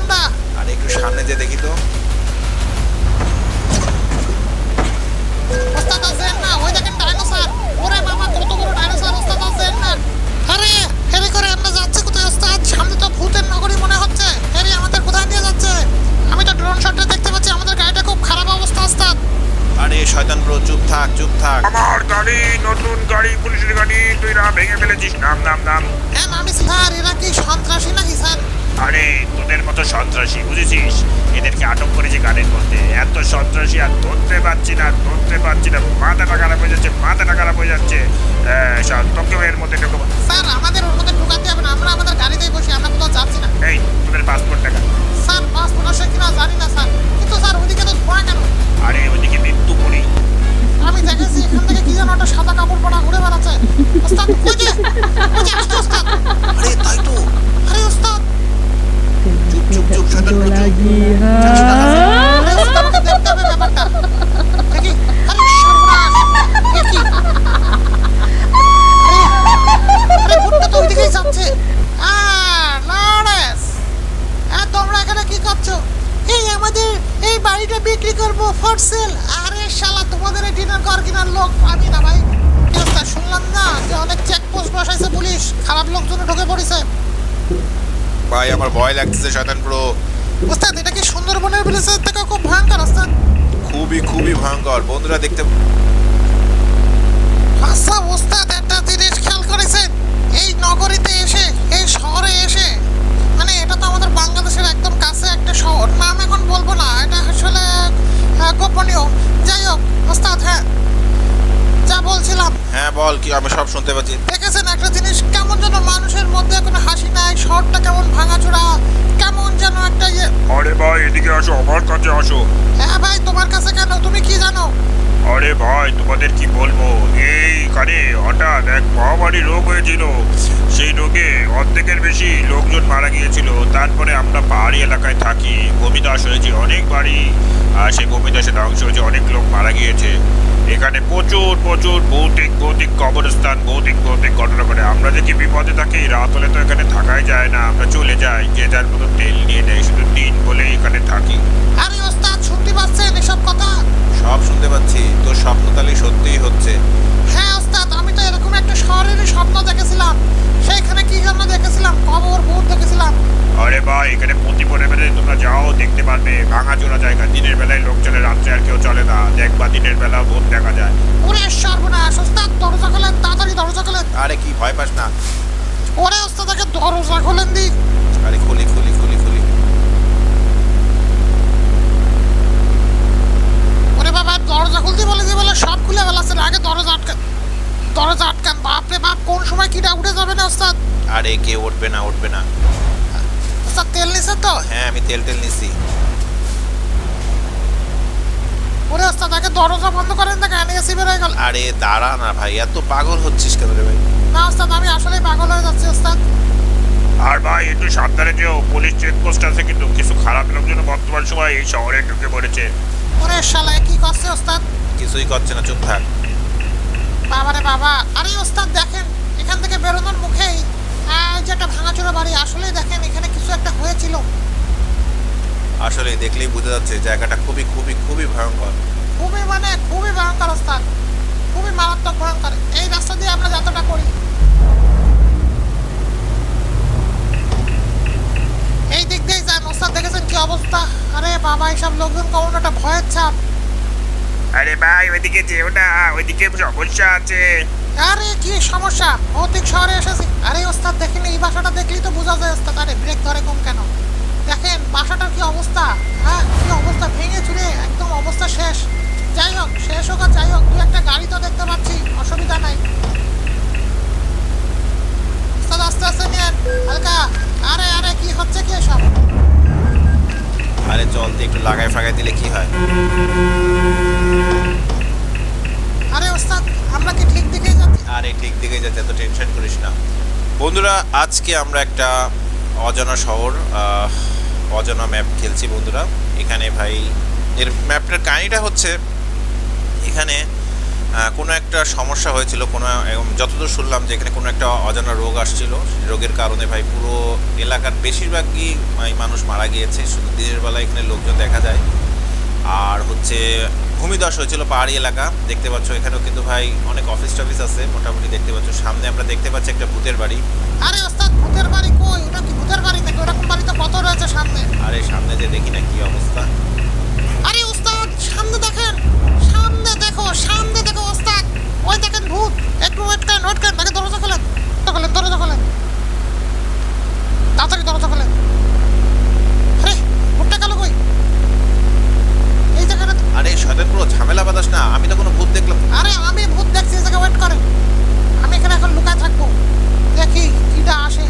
আমরা আর একটু সামনে যে দেখি তো। ওস্তাদ আছেন না ওই দেখেন ডাইনোসর। ওরে বাবা কত বড় ডাইনোসর ওস্তাদ আছেন না আরে হেরি করে আমরা যাচ্ছি কোথায় ওস্তাদ? সামনে তো ভূতের নগরী মনে হচ্ছে। হেরি আমাদের কোথায় নিয়ে যাচ্ছে? আমি তো ড্রোন শটে দেখতে পাচ্ছি আমাদের গাড়িটা খুব খারাপ অবস্থা ওস্তাদ। আরে শয়তান ব্রো চুপ থাক চুপ থাক। আমার গাড়ি নতুন গাড়ি পুলিশের গাড়ি তুই না ভেঙে ফেলেছিস। নাম নাম নাম। হ্যাঁ আমি স্যার এরা কি সন্ত্রাসী নাকি স্যার? আরে তোদের মতো সন্ত্রাসী বুঝেছিস? এদেরকে আটক করেছে গাড়ির মধ্যে। এত সন্ত্রাসী আর ধরতে পারছি না ধরতে পারছি না। মাথাটা খারাপ হয়ে যাচ্ছে মাথাটা খারাপ হয়ে যাচ্ছে। তোকেও এর মধ্যে ঢুকবো। স্যার আমাদের ওর মধ্যে ঢুকাতে হবে না। আমরা আমাদের গাড়িতেই বসে আমরা কোথাও যাচ্ছি না। এই তোদের পাসপোর্ট টাকা স্যার পাসপোর্ট আসে কিনা জানি না স্যার। কিন্তু স্যার ওইদিকে তো ধোঁয়া কেন? আরে ওইদিকে মৃত্যু পড়ি আমি দেখেছি এখান থেকে কি যেন একটা সাদা কাপড় পরা ঘুরে বেড়াচ্ছে। ওস্তাদ যে? আরে তাই এই বাড়িটা বিক্রি করব ফর আরে শালা তোমাদের লোক আমি না ভাই? শুনলাম না যে অনেক চেক পোস্ট বসাইছে পুলিশ খারাপ লোকজন ঢুকে পড়েছে ভাই আমার ভয় লাগতেছে শয়তান ব্রো ওস্তাদ এটা কি সুন্দরবনের ব্রিজের থেকে খুব ভয়ঙ্কর ওস্তাদ? খুবই খুবই ভয়ঙ্কর। বন্ধুরা দেখতে আচ্ছা ওস্তাদ একটা জিনিস খেয়াল করেছেন? এই নগরীতে এসে এই শহরে এসে মানে এটা তো আমাদের বাংলাদেশের একদম কাছে একটা শহর। নাম এখন বলব না এটা আসলে গোপনীয়। যাই হোক ওস্তাদ হ্যাঁ। যা বলছিলাম। হ্যাঁ বল কি আমি সব শুনতে পাচ্ছি। দেখেছেন একটা জিনিস? কেমন যেন মানুষের মধ্যে কোনো হাসি নাই শহরটা কেমন ভাঙাচোরা কেমন যেন একটা ইয়ে। আরে ভাই এদিকে আসো আমার কাছে আসো। হ্যাঁ ভাই তোমার কাছে কেন? তুমি কি জানো? আরে ভাই তোমাদের কি বলব? এইখানে হঠাৎ এক মহামারী রোগ হয়েছিল। সেই রোগে অর্ধেকের বেশি লোকজন মারা গিয়েছিল। তারপরে আমরা পাহাড়ি এলাকায় থাকি। ভূমিদাস হয়েছে অনেক বাড়ি আর সেই ভূমিদাসে ধ্বংস হয়েছে অনেক লোক মারা গিয়েছে। এখানে প্রচুর প্রচুর ভৌতিক ভৌতিক কবরস্থান ভৌতিক ভৌতিক ঘটনা ঘটে। আমরা যে কি বিপদে থাকি রাত হলে তো এখানে থাকাই যায় না। আমরা চলে যাই যে যার মতো তেল নিয়ে নেয় শুধু দিন বলে এখানে থাকি। আরে ওস্তাদ শুনতে পাচ্ছেন এসব কথা? সব শুনতে পাচ্ছি। তোর স্বপ্ন তাহলে সত্যিই হচ্ছে। হ্যাঁ ওস্তাদ একটা শহরেরই স্বপ্ন দেখেছিলাম। সেইখানে কি জন্য দেখেছিলাম? কবর ভূত দেখেছিলাম। আরে ভাই এখানে প্রতি পরিবারে তোমরা যাও দেখতে পারবে। ভাঙাচোরা জায়গা দিনের বেলায় লোক চলে রাত্রে আর কেউ চলে না। দেখবা দিনের বেলা ভূত দেখা যায়। ওরে সর্বনাশ ওস্তাদ দরজা খোলেন তাড়াতাড়ি দরজা খোলেন। আরে কি ভয় পাস না। ওরে ওস্তাদ আগে দরজা খোলেন দি। আরে খুলি খুলি খুলি খুলি। ওরে বাবা দরজা খুলতে বলে যে বলে সব খুলে ফেলাচ্ছেন আগে দরজা আটকান দরজা আটকান। বাপরে বাপ কোন সময় কিটা উঠে যাবে না ওস্তাদ? আরে কে উঠবে না উঠবে না। ওস্তাদ তেল নিছেন তো? হ্যাঁ আমি তেল টেল নিছি। ওরে ওস্তাদ আগে দরজা বন্ধ করেন দেখে এসি বের হয়ে গেল। আরে দাঁড়া না ভাই এত পাগল হচ্ছিস কেন রে ভাই? না ওস্তাদ আমি আসলেই পাগল হয়ে যাচ্ছি ওস্তাদ। আর ভাই একটু সাবধানে যেও পুলিশ চেকপোস্ট আছে কিন্তু কিছু খারাপ লোকজন বর্তমান সময় এই শহরে ঢুকে পড়েছে। ওরে শালায় কি করছে ওস্তাদ? কিছুই করছে না চুপ থাক। বাবারে বাবা আরে ওস্তাদ দেখেন এখান থেকে বেরোনোর মুখেই যে একটা ভাঙাচোরা বাড়ি আসলেই দেখেন এখানে কিছু একটা হয়েছিল। আসলে দেখলেই বোঝা যাচ্ছে জায়গাটা খুবই খুবই খুবই ভয়ঙ্কর। খুবই মানে খুবই ভয়ঙ্কর ওস্তাদ খুবই মারাত্মক ভয়ঙ্কর। এই রাস্তা দিয়ে আমরা যাত্রাটা করি। এই দিক দিয়ে যান ওস্তাদ দেখেছেন কি অবস্থা? আরে বাবা এইসব লোকজন কেমন একটা ভয়ের ছাপ। আরে ভাই, ওইদিকে যেও না, ওইদিকে সমস্যা আছে। আরে, কি সমস্যা? ভৌতিক শহরে এসেছি। আরে, ওস্তাদ, দেখেন এই বাসাটা দেখলেই তো বোঝা যায়, ওস্তাদ। আরে ব্রেক ধরে কম কেন? দেখেন, বাসাটার কি অবস্থা? হ্যাঁ কি অবস্থা? ভেঙে চুরে একদম অবস্থা শেষ। যাই হোক, শেষ হোক আর যাই হোক, দু একটা গাড়ি তো দেখতে পাচ্ছি, অসুবিধা নাই। ওস্তাদ, আস্তে আস্তে নিয়েন, হালকা। আরে আরে, কি হচ্ছে কি এসব? আরে জল দিয়ে একটু লাগাই ফাগাই দিলে কি হয়? আরে ওস্তাদ আমরা কি ঠিক দিকে যাচ্ছি? আরে ঠিক দিকে যাচ্ছে এত টেনশন করিস না। বন্ধুরা আজকে আমরা একটা অজানা শহর অজানা ম্যাপ খেলছি বন্ধুরা। এখানে ভাই এর ম্যাপটার কাহিনিটা হচ্ছে এখানে কোনো একটা সমস্যা হয়েছিল কোনো যতদূর শুনলাম যে এখানে কোনো একটা অজানা রোগ আসছিল রোগের কারণে ভাই পুরো এলাকার বেশিরভাগই মানুষ মারা গিয়েছে শুধু দিনের বেলা এখানে লোকজন দেখা যায়। আর হচ্ছে ভূমিধস হয়েছিল পাহাড়ি এলাকা দেখতে পাচ্ছ এখানেও কিন্তু ভাই অনেক অফিস টফিস আছে মোটামুটি দেখতে পাচ্ছ। সামনে আমরা দেখতে পাচ্ছি একটা ভূতের বাড়ি। আরে ওস্তাদ ভূতের বাড়ি কই? ওটা কি ভূতের বাড়ি নাকি? ওরকম বাড়ি তো কত রয়েছে সামনে? আর সামনে যে দেখি না কি অবস্থা। আরে ওস্তাদ সামনে দেখেন। দেখো সামনে দেখো ওস্তাদ ওই দেখেন ভূত। একটু ওয়েট করেন ওয়েট করেন নাকি দরজা খোলেন। খোলেন দরজা খোলেন। তাড়াতাড়ি দরজা খোলেন। আরে ভূতটা গেল কই? এই জায়গাটা আরে শয়তান পুরো ঝামেলা বাতাস না আমি তো কোনো ভূত দেখলাম আরে আমি ভূত দেখছি এই জায়গায় ওয়েট করেন আমি এখানে এখন লুকায় থাকব দেখি কিটা আসে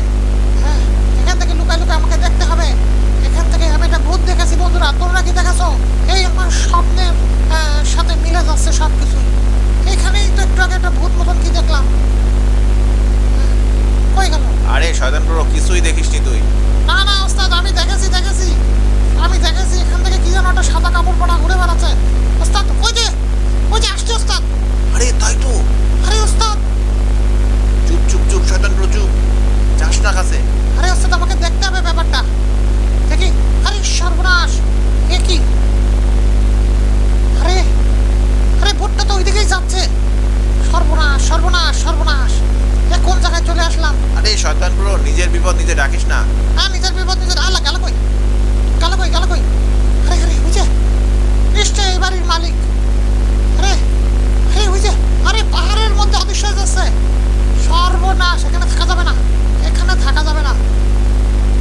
হ্যাঁ এখান থেকে লুকায় লুকায় আমাকে দেখতে হবে এখান থেকে আমি একটা ভূত দেখেছি বন্ধুরা তোমরা কি দেখেছ এই আমার স্বপ্নের আহ, সাথে মিলে যাচ্ছে সব কিছু এখানেই তো একটু আগে একটা ভূত মতন কি দেখলাম হ্যাঁ, কই গেল আরে শয়তান পুরো কিছুই দেখিসনি তুই না না ওস্তাদ আমি দেখেছি দেখেছি আমি দেখেছি এখান থেকে কি যেন একটা সাদা কাপড় পরা ঘুরে বেড়াচ্ছে ওস্তাদ ওই যে ওই যে আসছে ওস্তাদ আরে তাই তো আরে ওস্তাদ চুপ চুপ চুপ শয়তান পুরো চুপ যাস না কাছে আরে ওস্তাদ আমাকে দেখতে হবে ব্যাপারটা দেখি আরে সর্বনাশ এ কি আরে আরে ভোটটা তো ওইদিকেই যাচ্ছে সর্বনাশ সর্বনাশ সর্বনাশ এ কোন জায়গায় চলে আসলাম আরে শয়তান পুরো নিজের বিপদ নিজে রাখিস না। হ্যাঁ নিজের বিপদ নিজের আল্লাহ গেল কই? গেল কই গেল কই? আরে আরে বুঝে নিশ্চয় এই বাড়ির মালিক। আরে আরে বুঝে আরে পাহাড়ের মধ্যে অদৃশ্য হয়ে যাচ্ছে। সর্বনাশ এখানে থাকা যাবে না। এখানে থাকা যাবে না।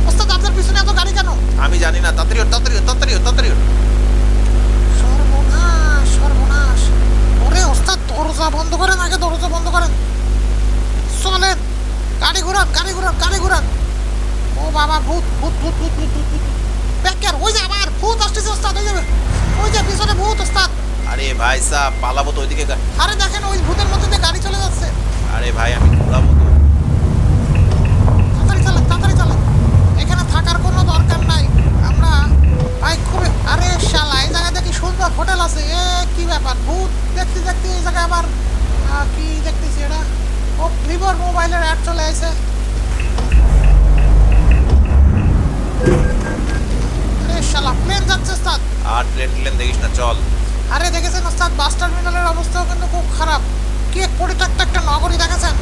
ওস্তাদ আপনার পিছনে এত গাড়ি কেন? আমি জানি না। তাড়াতাড়ি তাড়াতাড়ি তাড়াতাড়ি তাড়াতাড়ি। সর্বনাশ সর্বনাশ। ওরে ওস্তাদ দরজা বন্ধ করেন আগে দরজা বন্ধ করেন। চলেন। গাড়ি ঘুরান গাড়ি ঘুরান গাড়ি ঘুরান। ও বাবা ভূত ভূত ভূত ভূত ভূত ভূত ভূত। ব্যাকের ওই যে আবার ভূত আসতেছে ওস্তাদ ওই যাবে ওই যে পিছনে ভূত ওস্তাদ। আরে ভাই সাহ পালাবো তো ওইদিকে আরে দেখেন ওই ভূতের মধ্যে দিয়ে গাড়ি চলে যাচ্ছে। আরে ভাই আমি ঘুরাবো তো। তাড়াতাড়ি চালান তাড়াতাড়ি চালান। এখানে থাকার কোনো দরকার নাই। আমরা ভাই খুবই আরে শালা এই জায়গায় দেখি সুন্দর হোটেল আছে। এ কি ব্যাপার? ভূত দেখতে দেখতে এই জায়গায় আবার কি দেখতেছি এটা? ভিভোর মোবাইলের অ্যাড চলে আসে শালা প্লেন যাচ্ছে ওস্তাদ। আর প্লেন প্লেন দেখিস না চল। আরে দেখেছেন ওস্তাদ বাস টার্মিনালের অবস্থাও কিন্তু খুব খারাপ। কি এক পরিত্যক্ত একটা নগরী দেখেছেন?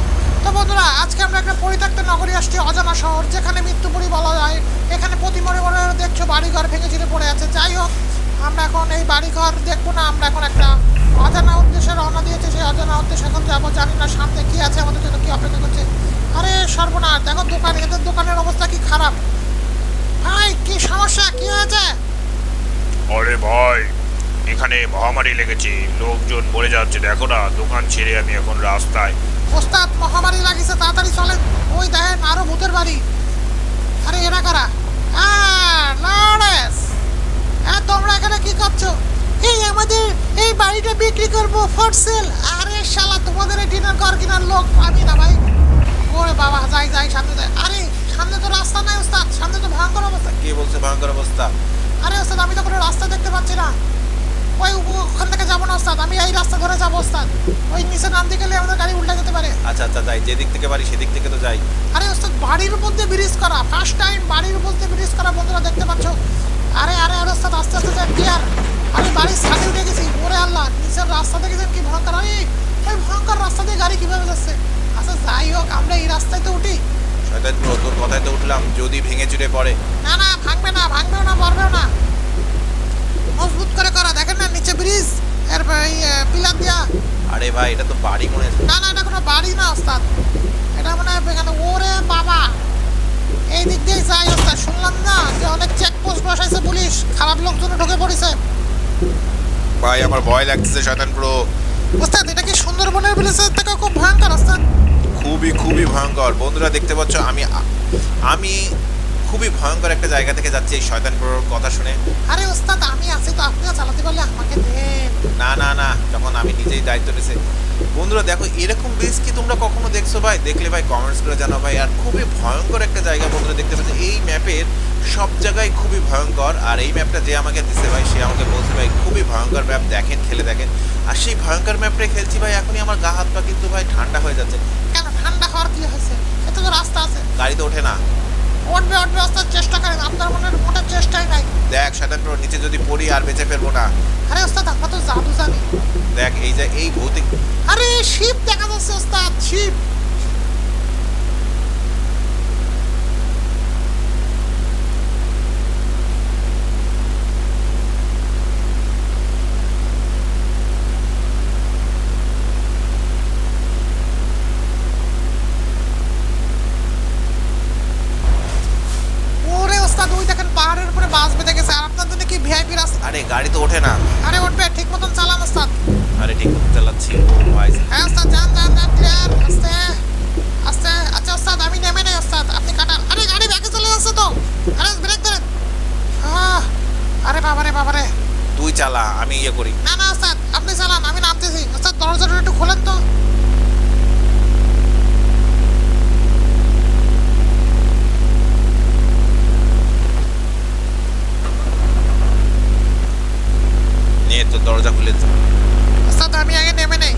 তো বন্ধুরা আজকে আমরা একটা পরিত্যক্ত নগরী আসছি অজানা শহর যেখানে মৃত্যুপুরী বলা যায়। এখানে প্রতি মনে মনে দেখছ বাড়িঘর ভেঙে চিরে পড়ে আছে। যাই হোক আমরা এখন এই বাড়িঘর দেখব না আমরা এখন একটা অজানা উদ্দেশ্যে রওনা দিয়েছি সেই অজানা উদ্দেশ্যে এখন যাব জানি না সামনে কি আছে আমাদের জন্য কি অপেক্ষা করছে। আরে সর্বনাশ দেখো দোকান এদের দোকানের অবস্থা কি খারাপ। ভাই কি সমস্যা কি হয়েছে? আরে ভাই এখানে মহামারী লেগেছে লোকজন মরে যাচ্ছে দেখো না দোকান ছেড়ে আমি এখন রাস্তায়। ওস্তাদ মহামারী লাগিছে তাড়াতাড়ি চলেন। ওই দেখেন আরও ভূতের বাড়ি। আরে এরা কারা? আহ, লরেন্স। হ্যাঁ তোমরা এখানে কি করছ এই আমাদের এই বাড়িটা বিক্রি করব ফর সেল আরে শালা তোমাদের এই ডিনার ঘর কেনার লোক পাবি না ভাই। ওরে বাবা যাই যাই সামনে যাই আরে সামনে তো রাস্তা নাই ওস্তাদ সামনে তো ভয়ঙ্কর অবস্থা। কে বলছে ভয়ঙ্কর অবস্থা? আরে ওস্তাদ আমি তো কোনো রাস্তা দেখতে পাচ্ছি না। ওই ওখান থেকে যাব না ওস্তাদ আমি এই রাস্তা ধরে যাব ওস্তাদ। ওই নিচে নামতে গেলে আমাদের গাড়ি উল্টে যেতে পারে। আচ্ছা আচ্ছা যাই যেদিক থেকে পারি সেদিক থেকে তো যাই। আরে ওস্তাদ বাড়ির মধ্যে ব্রিজ করা ফার্স্ট টাইম বাড়ির মধ্যে ব্রিজ করা বন্ধুরা দেখতে পাচ্ছ? আরে আরে আরে ওস্তাদ আস্তে আস্তে যাই ক্লিয়ার আমি বাড়ির ছাদে উঠে গেছি ওরে আল্লাহ নিচের রাস্তা দেখেছেন কি ভয়ঙ্কর? আরে ওই ভয়ঙ্কর রাস্তা দিয়ে গাড়ি কীভাবে যাচ্ছে? আচ্ছা যাই হোক আমরা এই রাস্তায় তো উঠি। শয়তান তোর কথায় তো উঠলাম যদি ভেঙে চুরে পড়ে। না না ভাঙবে না ভাঙবেও না পারবেও না। মজবুত করে করা দেখেন না নিচে ব্রিজের পিলার দিয়া। আরে ভাই এটা তো বাড়ি মনে না না এটা কোনো বাড়ি না ওস্তাদ। এটা মনে হয় ওরে বাবা। এই দিক দিয়ে যাই ওস্তাদ শুনলাম না যে অনেক চেকপোস্ট বসাইছে পুলিশ। খারাপ লোকজন ঢুকে পড়েছে। ভাই আমার ভয় লাগতেছে শয়তান পুরো ওস্তাদ এটা কি সুন্দরবনের ব্রিজের থেকে খুব ভয়ঙ্কর ওস্তাদ খুবই খুবই ভয়ঙ্কর। বন্ধুরা দেখতে পাচ্ছ আমি আমি খুবই ভয়ঙ্কর একটা জায়গা থেকে যাচ্ছি এই শয়তান পুরোর কথা শুনে। আরে ওস্তাদ আমি আছি তো আপনিও চালাতে পারলে আমাকে দেন। না না না যখন আমি নিজেই দায়িত্ব নিয়েছি বন্ধুরা দেখো এরকম ব্রিজ কি তোমরা কখনো দেখছ ভাই? দেখলে ভাই কমেন্টস করে জানাও ভাই। আর খুবই ভয়ঙ্কর একটা জায়গা বন্ধুরা দেখতে পাচ্ছ এই ম্যাপের সব জায়গায় খুবই ভয়ঙ্কর। আর এই ম্যাপটা যে আমাকে দিছে ভাই সে আমাকে বলছে ভাই খুবই ভয়ঙ্কর ম্যাপ দেখেন খেলে দেখেন। আর সেই ভয়ঙ্কর ম্যাপটাই খেলছি ভাই এখনই আমার গা হাত পা কিন্তু ভাই ঠান্ডা হয়ে যাচ্ছে। কেন ঠান্ডা হওয়ার কি হয়েছে? এত রাস্তা আছে। গাড়িতে ওঠে না। উঠবে উঠবে আসার চেষ্টা করেন। আপনার মনে ওঠার চেষ্টাই নাই। দেখ শয়তান প্রো নিচে যদি পড়ি আর বেঁচে ফেলব না। আরে ওস্তাদ আমরা তো জাদু জানি দেখ এই যে এই ভৌতিক আরে শিব দেখা যাচ্ছে ওস্তাদ শিপ ওরে ওস্তাদ ওই দেখেন পাহাড়ের উপরে বাস বেঁধে গেছে আর আপনার জন্য কি ভিআইপি রাস্তা আরে গাড়ি তো ওঠে না আরে উঠবে ঠিক মতন চালান ওস্তাদ আরে ঠিক মতো চালাচ্ছি ও ভাই হ্যাঁ ওস্তাদ যান যান যান ক্লিয়ার আস্তে আস্তে আচ্ছা ওস্তাদ আমি নেমে নেই ওস্তাদ আপনি কাটান আরে গাড়ি ব্যাকে চলে যাচ্ছে তো আরে ব্রেক ধরেন আহ, আরে বাবারে বাবারে তুই চালা আমি ইয়ে করি না না ওস্তাদ আপনি চালান আমি নামতেছি ওস্তাদ দরজাটা একটু খোলেন তো নিয়ে তো দরজা খুলেছে ওস্তাদ আমি আগে নেমে নেই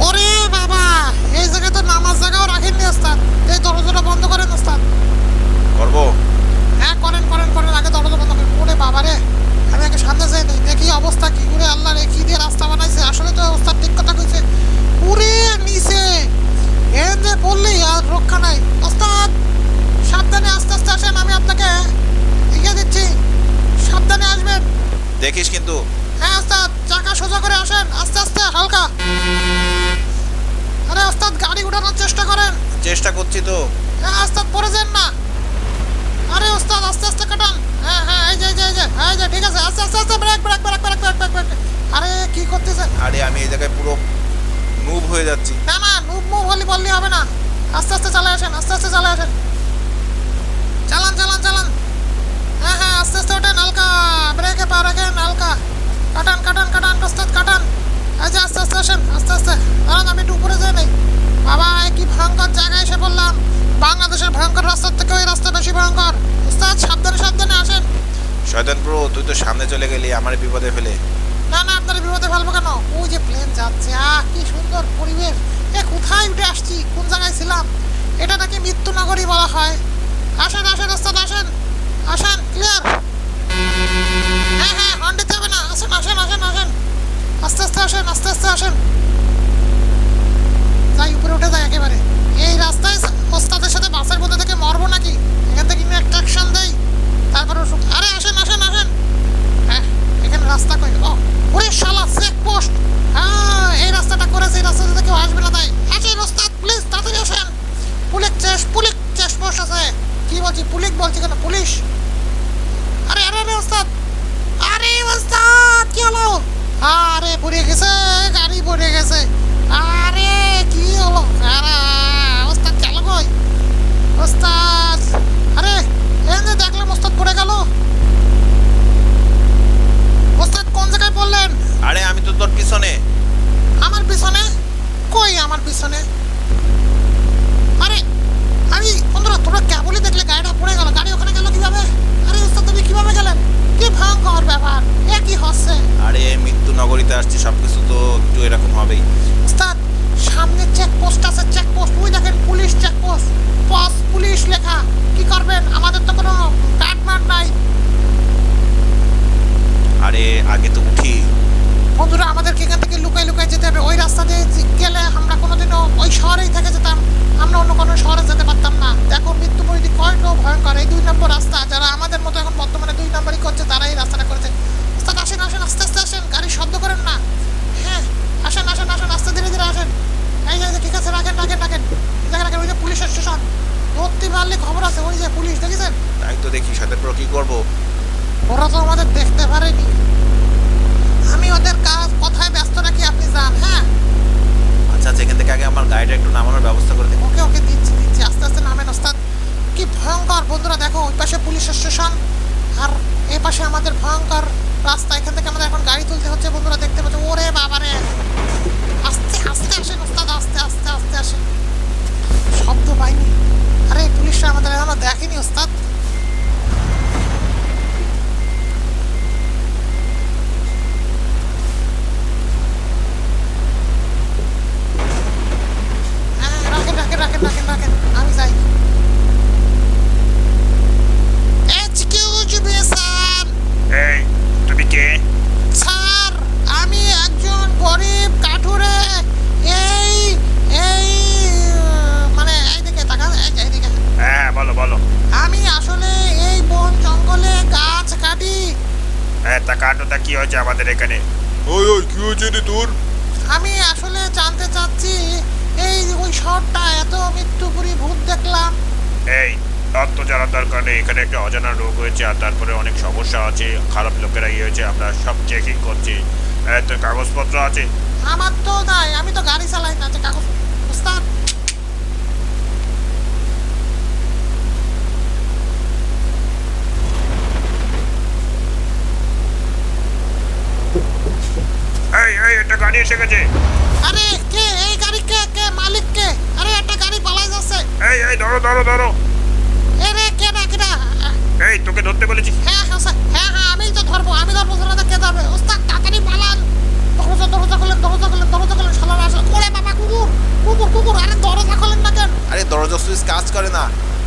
ওরে বাবা এই জায়গায় তো নামাজ জায়গাও রাখেননি ওস্তাদ এই দরজাটা বন্ধ করেন ওস্তাদ করব হ্যাঁ করেন করেন করেন আগে দরজা বন্ধ করেন ওরে বাবা রে আমি আগে সামনে যাই নাই দেখি করে আল্লাহ রে কি দিয়ে রাস্তা বানাইছে? আসলে তো অবস্থা ঠিক কথা কইছে। উরে নিচে এন যে পড়লি আর রক্ষা নাই। ওস্তাদ সাবধানে আস্তে আস্তে আসেন আমি আপনাকে ইয়ে দিচ্ছি। সাবধানে আসবেন। দেখিস কিন্তু। হ্যাঁ ওস্তাদ চাকা সোজা করে আসেন। আস্তে আস্তে হালকা। আরে ওস্তাদ গাড়ি উঠানোর চেষ্টা করেন। চেষ্টা করছি তো। হ্যাঁ ওস্তাদ পড়ে যান না। আরে ওস্তাদ আস্তে আস্তে কাটান। হ্যাঁ হ্যাঁ এই যে এই যে এই যে এই যে ঠিক আছে আস্তে আস্তে আস্তে brake brake brake brake brake brake আরে কি করতেছেন আরে আমি এই জায়গায় পুরো মুভ হয়ে যাচ্ছি। না না নুব মুভ হলি বললি হবে না। আস্তে আস্তে চালে আসেন আস্তে আস্তে চালে আসেন। চালান চালান চালান। হ্যাঁ হ্যাঁ আস্তে আস্তে ওঠেন হালকা। ব্রেকে পা রাখেন হালকা। কাটান কাটান কাটান ওস্তাদ কাটান। এই যে আস্তে আস্তে আসেন আস্তে আস্তে। দাঁড়ান আমি একটু উপরে যাই নাই। বাবা কি ভয়ঙ্কর জায়গায় এসে বললাম বাংলাদেশের ভয়ঙ্কর রাস্তার থেকে ওই রাস্তা বেশি ভয়ঙ্কর ওস্তাদ সাবধানে সাবধানে আসেন শয়তান প্রো তুই তো সামনে চলে গেলি, আমার বিপদে ফেলে। না না, আপনার বিপদে ফেলব কেন? ওই যে প্লেন যাচ্ছে, আহ, কি সুন্দর পরিবেশ। এ, কোথায় উঠে আসছি? কোন জায়গায় ছিলাম? এটা নাকি মৃত্যু নগরী বলা হয়। আসেন আসেন, ওস্তাদ, আসেন। আসেন ক্লিয়ার হ্যাঁ হ্যাঁ হর্ন দিতে হবে না। আসেন আসেন আসেন আসেন। আস্তে আস্তে আসেন, আস্তে আস্তে আসেন। যাই, উপরে উঠে যাই একেবারে। এই রাস্তায় ওস্তাদের সাথে বাসের মধ্যে থেকে মরবো নাকি? এখান থেকে ইন্ট্রাকশন দেই? তারপরে আরে আসেন আসেন আসেন। হ্যাঁ এখানে রাস্তা কই? ও, ওরে শালা, চেক পোস্ট। হ্যাঁ এই রাস্তাটা করেছে, এই রাস্তা থেকে কেউ আসবে না তাই। আসেন, ওস্তাদ প্লিজ তাড়াতাড়ি আসেন। Police chase police chase post আছে। কি বলছি, পুলিশ বলছি কেন? পুলিশ? আরে আরে আরে, ওস্তাদ। আরে, ওস্তাদ, কি হলো? আরে, পড়ে গেছে, গাড়ি পড়ে গেছে। আরে, কি হলো? আরে, ওস্তাদ গেল কই? ওস্তাদ, আরে এই যে দেখলাম ওস্তাদ পড়ে গেল। ওস্তাদ কোন জায়গায় বললেন আরে আমি তো তোর পিছনে। আমার পিছনে? কই আমার পিছনে? আরে আমি বন্ধুরা তোমরা কেবলই দেখলে গাড়িটা পড়ে গেল। গাড়ি ওখানে গেল কীভাবে? আরে ওস্তাদ তুমি কীভাবে গেলেন কি ভয়ঙ্কর ব্যাপার। এ কি হচ্ছে? আরে মৃত্যু নগরীতে আসছি সবকিছু তো একটু এরকম হবেই। সামনে চেক পোস্ট আছে চেক পোস্ট ওই দেখেন পুলিশ চেক পোস্ট পস পুলিশ লেখা। কি করবেন? আমাদের তো কোনো কার্ড মার্ড নাই। আরে আগে তো উঠি। বন্ধুরা আমাদেরকে এখান থেকে লুকাই লুকাই যেতে হবে। ওই রাস্তা দিয়ে গেলে আমরা কোনোদিনও ওই শহরেই থেকে যেতাম। আমরা অন্য কোনো শহরে যেতে পারতাম না। দেখো মৃত্যু পরিধি কয়টাও ভয়ঙ্কর। এই দুই নম্বর রাস্তা যারা আমাদের মতো এখন বর্তমানে দুই নম্বরই করছে তারা এই রাস্তাটা করেছে। আসেন আসেন আস্তে আস্তে আসেন। গাড়ি শব্দ করেন না। হ্যাঁ আসেন আসেন আসেন আস্তে ধীরে ধীরে আসেন। এই যে ঠিক আছে রাখেন রাখেন রাখেন। দেখেন রাখেন ওই যে পুলিশের স্টেশন। ধরতে পারলে খবর আছে ওই যে পুলিশ দেখেছেন? তাই তো দেখি শয়তান প্রো কি করব? ওরা তো আমাদের দেখতে পারেনি। আমি ওদের কাজ কথায় ব্যস্ত রাখি আপনি যান হ্যাঁ? আচ্ছা আচ্ছা এখান থেকে আগে আমার গাড়িটা একটু নামানোর ব্যবস্থা করে দে ওকে ওকে দিচ্ছি দিচ্ছি আস্তে আস্তে নামেন ওস্তাদ। কি ভয়ঙ্কর বন্ধুরা দেখো ওই পাশে পুলিশ স্টেশন আর এই পাশে আমাদের ভয়ঙ্কর রাস্তা। এখান থেকে আমাদের এখন গাড়ি মৃত্যুপুরী ভূত দেখলাম। এই তত্ত্ব জানার দরকার নেই। এখানে একটা অজানা রোগ হয়েছে আর তারপরে অনেক সমস্যা আছে খারাপ লোকেরা ইয়ে হয়েছে আমরা সব চেকিং করছি। এই, কাগজপত্র আছে? আমার তো নাই আমি তো গাড়ি চালাই না যে কাগজ উস্তাদ এই এই একটা গাড়ি এসে গেছে। আরে কে এই গাড়ি কে কে মালিক কে আরে একটা গাড়ি পালাই যাচ্ছে এই এই ধরো ধরো ধরো। এরে কে না কে না এই তোকে ধরতে বলেছি। হ্যাঁ হ্যাঁ স্যার হ্যাঁ হ্যাঁ আমি তো ধরবো আমি ধরবো ধরে কে ধরবে উস্তাদ তাড়াতাড়ি পালান। দরজা দরজা খোলেন দরজা খোলেন দরজা খোলেন শালার আসে ওরে বাবা কুকুর কুকুর কুকুর আরে দরজা খোলেন না কেন? আরে দরজা সুইচ কাজ করে না।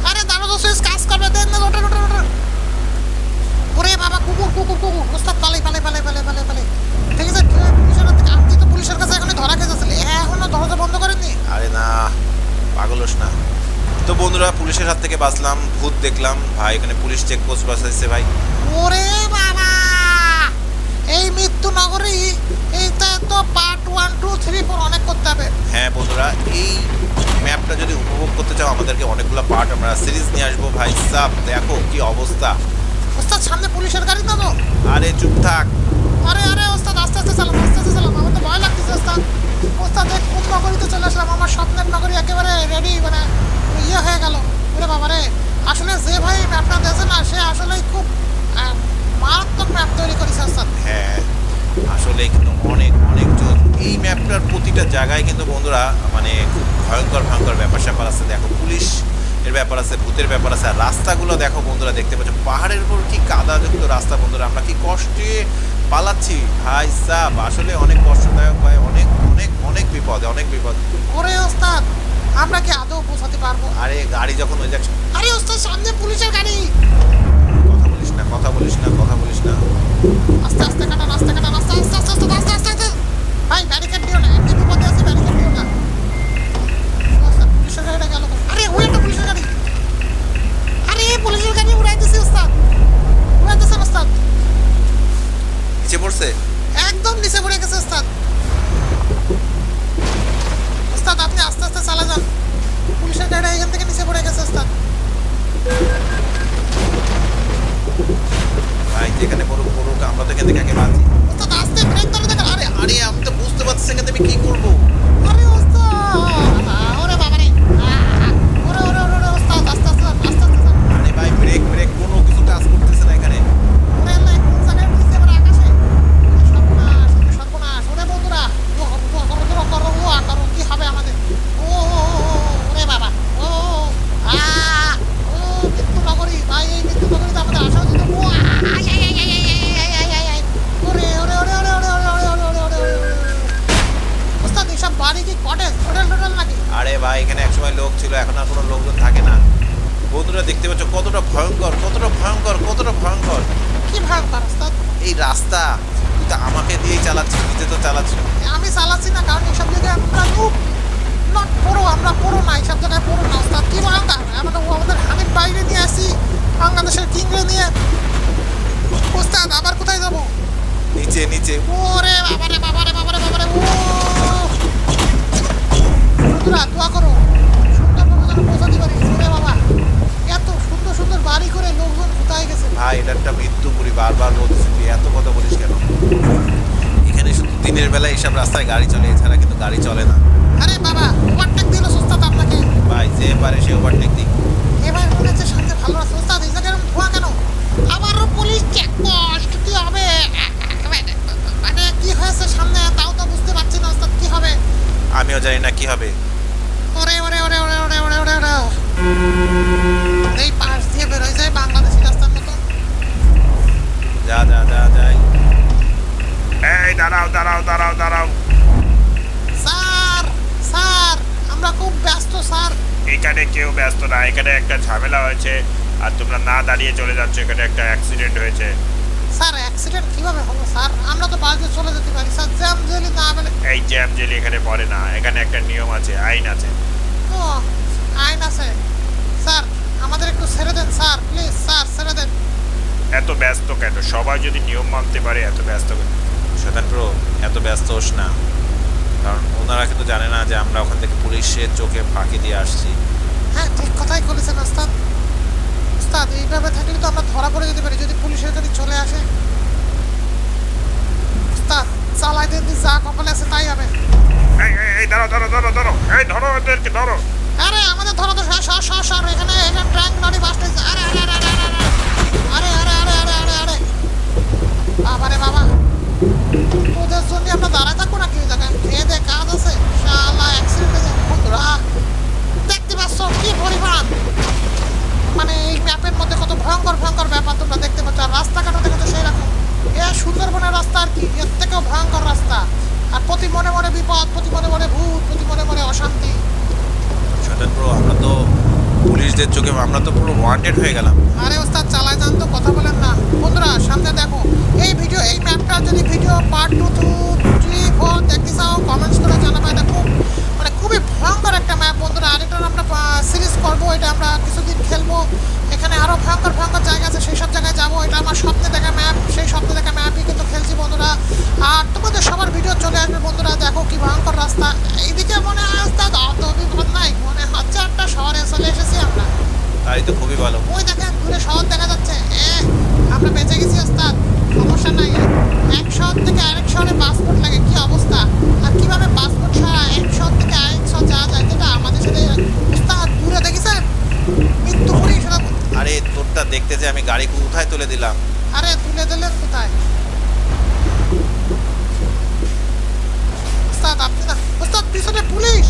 আরে দরজা সুইচ কাজ করবে দেন না ওটা ওটা ওটা ওরে বাবা কুকুর কুকুর কুকুর। উস্তাদ পালাই পালাই পালাই পালাই পালাই পালাই। ঠিক আছে পুলিশের কাছে আপনি তো পুলিশের কাছে এখন ধরা খেয়েছিলি এখনও দরজা বন্ধ করেননি? আরে না পাগলস না। তো বন্ধুরা পুলিশের হাত থেকে বাঁচলাম ভূত দেখলাম। ভাই এখানে পুলিশ চেকপোস্ট বাঁচাইছে ভাই। ওরে বাবা! এই মৃত্যু নগরী এইটা তো part one two three four অনেক করতে হবে। হ্যাঁ বন্ধুরা এই ম্যাপটা যদি উপভোগ করতে চাও আমাদেরকে অনেকগুলো পার্ট আমরা সিরিজ নিয়ে আসব ভাই। সাব দেখো কি অবস্থা। ওস্তাদ সামনে পুলিশের গাড়ি না তো। আরে চুপ থাক। আরে আরে ওস্তাদ আস্তে আস্তে চালাম আস্তে আস্তে চালাম আমার তো ভয় লাগতেছে ওস্তাদ। ওস্তাদ এই কোন নগরীতে চলে আসলাম? আমার স্বপ্নের নগরী একেবারে রেডি মানে ইয়ে হয়ে গেল। ওরে বাবা রে আসলে যে ভাই ম্যাপটা দিয়েছে না সে আসলেই খুব মারাত্মক ম্যাপ তৈরি করেছে ওস্তাদ হ্যাঁ আসলে কিন্তু অনেক অনেক জোর এই ম্যাপটার প্রতিটা জায়গায় কিন্তু বন্ধুরা মানে খুব ভয়ঙ্কর ভয়ঙ্কর ব্যাপার স্যাপার আছে। দেখো পুলিশ এর ব্যাপার আছে ভূতের ব্যাপার আছে আর রাস্তাগুলো দেখো বন্ধুরা দেখতে পাচ্ছ পাহাড়ের উপর কি কাদাযুক্ত রাস্তা বন্ধুরা আমরা কি কষ্টে পালাচ্ছি। ভাই সাব আসলে অনেক কষ্টদায়ক হয় অনেক অনেক অনেক বিপদ অনেক বিপদ। ওরে ওস্তাদ আমরা কি আদৌ পৌঁছাতে পারব? আরে গাড়ি যখন ওই যাচ্ছে। আরে ওস্তাদ সামনে পুলিশের গাড়ি। কথা বলিস না কথা বলিস না কথা বলিস না। আস্তে আস্তে কাটান আস্তে কাটান আস্তে আস্তে আস্তে আস্তে আস্তে আস্তে আস্তে। ভাই ব্যারিকেড দিও না এমনি বিপদে আছে ব্যারিকেড দিও না। পুলিশের গাড়িটা গেল আরে ওই একটা পুলিশের গাড়ি। আরে পুলিশের গাড়ি উড়াই দিছি ওস্তাদ। উড়াই দিছেন ওস্তাদ। নিচে পড়ছে? একদম নিচে পড়ে গেছে ওস্তাদ। ওস্তাদ আপনি আস্তে আস্তে চালা যান। পুলিশের গাড়ি এখান থেকে নিচে পড়ে গেছে ওস্তাদ। ভাই যেখানে বড় বড় আমরা তো এখান থেকে আগে বাঁচি। ওস্তাদ আস্তে ব্রেক ধরে দেখেন। আরে আরে আমি তো বুঝতে পারছি থেকে আমি কি করব? বাড়ি কি কটেজ হোটেল টোটেল নাকি? আরে ভাই এখানে একসময় লোক ছিল এখন আর কোনো লোকজন থাকে না। বন্ধুরা দেখতে পাচ্ছ কতটা ভয়ঙ্কর কতটা ভয়ঙ্কর কতটা ভয়ঙ্কর। কি ভয়ঙ্কর ওস্তাদ এই রাস্তা তুই তো আমাকে দিয়েই চালাচ্ছিস নিজে তো চালাচ্ছিস। আমি চালাচ্ছি না কারণ এইসব জায়গায় আমরা নুব নট পড়ো আমরা পড়ো না এইসব জায়গায় পড়ো না। ওস্তাদ কি ভয়ঙ্কর আমরা আমাদের হানিফ বাইরে নিয়ে আসি বাংলাদেশের কিংরে নিয়ে। ওস্তাদ আবার কোথায় যাব? নিচে নিচে। ওরে বাবারে বাবারে বাবারে বাবারে ও বন্ধুরা দোয়া করো। সুন্দরভাবে যেন পৌঁছাতে পারি। ওরে বাবা এত সুন্দর সুন্দর বাড়ি করে লোকজন কোথায় গেছে? ভাই এটা একটা মৃত্যু মৃত্যুপুরি বারবার বলতেছি তুই এত কথা বলিস কেন? এখানে শুধু দিনের বেলা এইসব রাস্তায় গাড়ি চলে এছাড়া কিন্তু গাড়ি চলে না। আরে বাবা ওভারটেক দিল ওস্তাদ আপনাকে। ভাই যে পারে সে ওভারটেক দিক। এবার মনে হচ্ছে সামনে ভালো ওস্তাদ এই জায়গায় এরকম ধোঁয়া কেন? আবারও পুলিশ চেকপোস্ট কি হবে? মানে কি হয়েছে সামনে? তাও তো বুঝতে পারছি না ওস্তাদ কি হবে? আমিও জানি না কি হবে। ওরে ওরে ওরে ওরে ওরে ওরে ওরে ওরে। এই পাশ দিয়ে বেরোয় যায় বাংলাদেশি রাস্তার মতো। যা যা যা যাই। এই দাঁড়াও দাঁড়াও দাঁড়াও দাঁড়াও। স্যার স্যার আমরা খুব ব্যস্ত স্যার। এখানে কেউ ব্যস্ত না এখানে একটা ঝামেলা হয়েছে আর তোমরা না দাঁড়িয়ে চলে যাচ্ছ এখানে একটা অ্যাক্সিডেন্ট হয়েছে। স্যার অ্যাক্সিডেন্ট কীভাবে হলো? স্যার আমরা তো বাড়িতে চলে যেতে পারি। স্যার জ্যাম জেলি না পেলে এই জ্যাম জেলি এখানে পড়ে না। এখানে একটা নিয়ম আছে আইন আছে। ও আইন আছে। স্যার আমাদের একটু ছেড়ে দেন স্যার। প্লিজ স্যার ছেড়ে দেন। এত ব্যস্ত কেন? সবাই যদি নিয়ম মানতে পারে এত ব্যস্ত কেন? শয়তান প্রো এত ব্যস্ত হোস না। কারণ ওনারা কিন্তু জানে না যে আমরা ওখান থেকে পুলিশের চোখে ফাঁকি দিয়ে আসছি। হ্যাঁ ঠিক কথাই বলেছেন ওস্তাদ। ওস্তাদ এইভাবে থাকলে তো আমরা ধরা পড়ে যেতে পারি যদি পুলিশের গাড়ি চলে আসে ওস্তাদ চালাই দেন যা কপালে আছে তাই হবে এই ধরো ধরো ধরো ধরো এই ধরো এদেরকে ধরো আরে আমাদের ধরো তো সর সর সর এখানে এখানে ট্রাক লরি বাস স্ট্যান্ড আরে আরে আরে আরে আরে আরে আরে আরে আরে আরে বাবা ওদের জন্য আমরা দাঁড়ায় থাকব নাকি ওই জায়গায় খেয়ে দে কাজ আছে শালা অ্যাক্সিডেন্ট হয়ে যাবে বন্ধুরা দেখতে পাচ্ছ কি পরিমাণ মানে এই ম্যাপের মধ্যে কত ভয়ঙ্কর ভয়ঙ্কর ব্যাপার তোমরা দেখতে পাচ্ছ। আর রাস্তাঘাটও দেখে তো সেই রকম। এ সুন্দরবনের রাস্তা আর কি? এর থেকেও ভয়ঙ্কর রাস্তা। আর প্রতি মনে মনে বিপদ প্রতি মনে মনে ভূত প্রতি মনে মনে অশান্তি। শয়তান আমরা তো পুলিশদের চোখে আমরা তো পুরো ওয়ান্টেড হয়ে গেলাম। আরে ওস্তাদ চালায় যান তো কথা বলেন না। বন্ধুরা সামনে দেখো এই ভিডিও এই ম্যাপটা যদি video part two two three four দেখতে চাও কমেন্টস করে জানাবে খুবই ভয়ঙ্কর একটা ম্যাপ বন্ধুরা। আর এটা আমরা সিরিজ করব এটা আমরা কিছুদিন খেলব। এখানে আরও ভয়ঙ্কর ভয়ঙ্কর জায়গা আছে সেই সব জায়গায় যাব। এটা আমার স্বপ্নে দেখা ম্যাপ সেই স্বপ্নে দেখা ম্যাপই কিন্তু খেলছি বন্ধুরা। আর তোমাদের সবার ভিডিও চলে আসবে বন্ধুরা। দেখো কি ভয়ঙ্কর রাস্তা। এইদিকে মনে হয় ওস্তাদ অত বিপদ নাই। মনে হচ্ছে একটা শহরে চলে এসেছি আমরা। তাই তো খুবই ভালো। ওই দেখেন দূরে শহর দেখা যাচ্ছে। আমরা বেঁচে গেছি ওস্তাদ। সমস্যা নাই। এক শহর থেকে আরেক শহরে পাসপোর্ট লাগে কি অবস্থা? আর কীভাবে পাসপোর্ট কোথায় তুলে দিলাম? আরে তুলে দিলেন কোথায়? ওস্তাদ আপনি না ওস্তাদ পিছনে পুলিশ!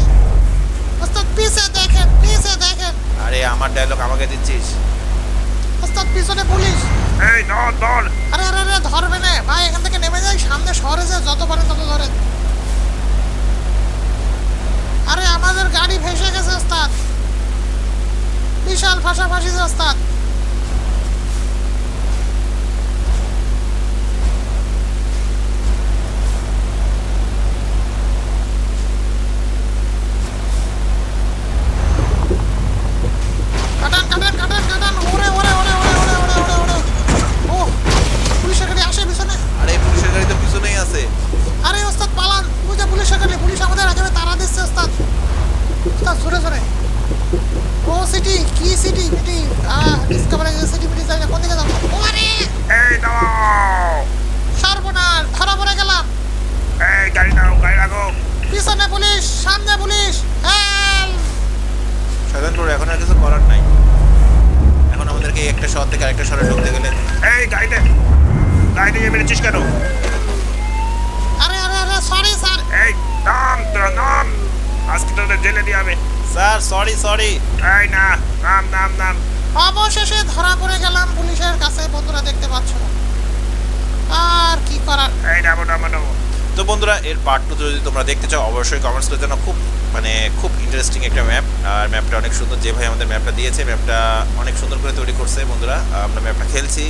ওস্তাদ পিছে দেখেন পিছে দেখেন। আরে আমার ডায়লগ আমাকে দিচ্ছিস? ওস্তাদ পিছনে পুলিশ! এই ধর ধর আরে আরে আরে ধরবে না। ভাই এখান থেকে নেমে যাই সামনে শহরে যা যত পারেন তত ধরেন। আরে আমাদের গাড়ি ভেসে গেছে ওস্তাদ। বিশাল ফাঁসাফাঁসি ওস্তাদ। তো বন্ধুরা, এর পার্ট টু যদি তোমরা দেখতে চাও, অবশ্যই কমেন্টস করে জানো খুব মানে খুব ইন্টারেস্টিং একটা ম্যাপ আর ম্যাপটা অনেক সুন্দর। যে ভাই আমাদের ম্যাপটা দিয়েছে ম্যাপটা অনেক সুন্দর করে তৈরি করছে বন্ধুরা। আমরা ম্যাপটা খেলছি।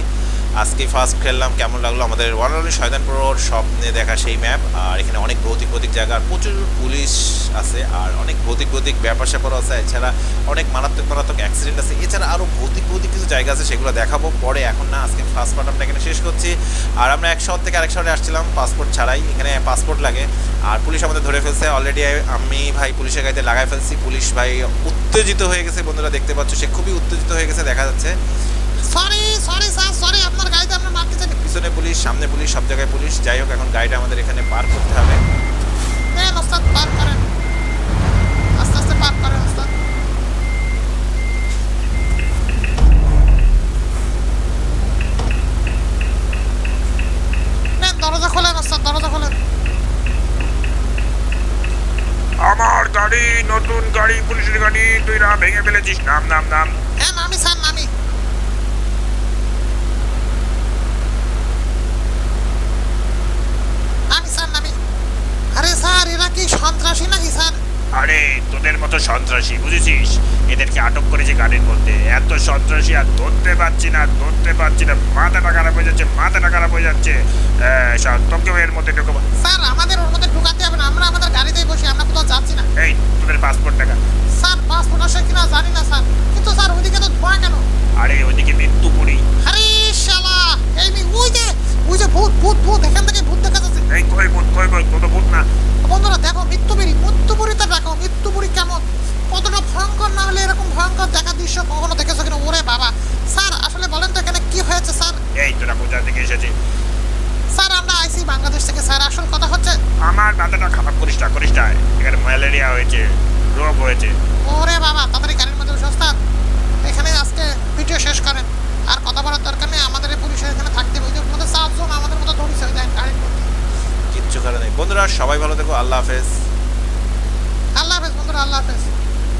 আজকে ফার্স্ট খেললাম, কেমন লাগল আমাদের ওয়ান অনলি শয়তানপুর স্বপ্নে দেখা সেই ম্যাপ আর এখানে অনেক ভৌতিক ভৌতিক জায়গা, আর প্রচুর পুলিশ আছে, আর অনেক ভৌতিক ভৌতিক ব্যাপার স্যাপারও আছে, এছাড়া অনেক মারাত্মক মারাত্মক অ্যাক্সিডেন্ট আছে, এছাড়া আরও ভৌতিক ভৌতিক কিছু জায়গা আছে, সেগুলো দেখাবো পরে, এখন না, আজকে ফার্স্ট পার্ট আমরা এখানে শেষ করছি। আর আমরা এক শহর থেকে আরেক শহরে আসছিলাম পাসপোর্ট ছাড়াই, এখানে পাসপোর্ট লাগে। আর পুলিশ আমাদের ধরে ফেলছে অলরেডি আমি ভাই পুলিশের গাড়িতে লাগাই ফেলছি, পুলিশ ভাই উত্তেজিত হয়ে গেছে, বন্ধুরা দেখতে পাচ্ছ, সে খুবই উত্তেজিত হয়ে গেছে, দেখা যাচ্ছে। সরি সরি স্যার সরি আপনার গাড়িতে আমরা মারতে চাই পিছনে পুলিশ সামনে পুলিশ সব জায়গায় পুলিশ। যাই হোক এখন গাড়িটা আমাদের এখানে পার করতে হবে। নেন ওস্তাদ পার করেন। আস্তে আস্তে পার করেন ওস্তাদ। নেন দরজা খোলেন ওস্তাদ দরজা খোলেন। আমার গাড়ি নতুন গাড়ি পুলিশের গাড়ি তুই না ভেঙে ফেলেছিস। নাম নাম নাম। হ্যাঁ নামি স্যার নামি নামি স্যার নামি আরে স্যার এরা কি সন্ত্রাসী নাকি স্যার? আরে তোদের মতো সন্ত্রাসী বুঝেছিস? এদেরকে আটক করেছে গাড়ির মধ্যে। এত সন্ত্রাসী আর ধরতে পারছি না ধরতে পারছি না। মাথাটা খারাপ হয়ে যাচ্ছে মাথাটা খারাপ হয়ে যাচ্ছে। তোকেও এর মধ্যে ঢুকবো। স্যার আমাদের ওর মধ্যে ঢুকাতে হবে না। আমরা আমাদের গাড়িতেই বসি আমরা কোথাও যাচ্ছি না। এই তোদের পাসপোর্ট টাকা স্যার পাসপোর্ট আসে কিনা জানি না স্যার। কিন্তু স্যার ওইদিকে তো ধোঁয়া কেন? আরে ওইদিকে মৃত্যু পড়ি আরে শালা! এই ওই যে ওই যে ভূত ভূত ভূত এখান থেকে ভূত দেখা যাচ্ছে এই কই ভূত কই কই কোনো ভূত না। বন্ধুরা দেখো মৃত্যুপুরী মৃত্যুপুরীতে দেখো মৃত্যুপুরী কেমন? কতটা ভয়ঙ্কর না হলে এরকম ভয়ঙ্কর দেখা দৃশ্য কখনো দেখেছ কিনা? ওরে বাবা। স্যার আসলে বলেন তো এখানে কি হয়েছে স্যার? এই তোরা কোথা থেকে এসেছিস? স্যার আমরা আইসি বাংলাদেশ থেকে স্যার। আসল কথা হচ্ছে আমার মাথাটা খারাপ করিস না করিস না। এখানে ম্যালেরিয়া হয়েছে রোগ হয়েছে। ওরে বাবা তাড়াতাড়ি গাড়ির মধ্যে বসে ওস্তাদ এখানে আজকে ভিডিও শেষ করেন। আর কথা বলার দরকার নেই আমাদের পুলিশের এখানে থাকতে হবে। যে মধ্যে চারজন আমাদের মতো ধরিছে দেখেন গাড়ির মধ্যে। কিছু করে নেই। বন্ধুরা সবাই ভালো থেকো আল্লাহ হাফেজ। আল্লাহ হাফেজ বন্ধুরা আল্লাহ হাফেজ।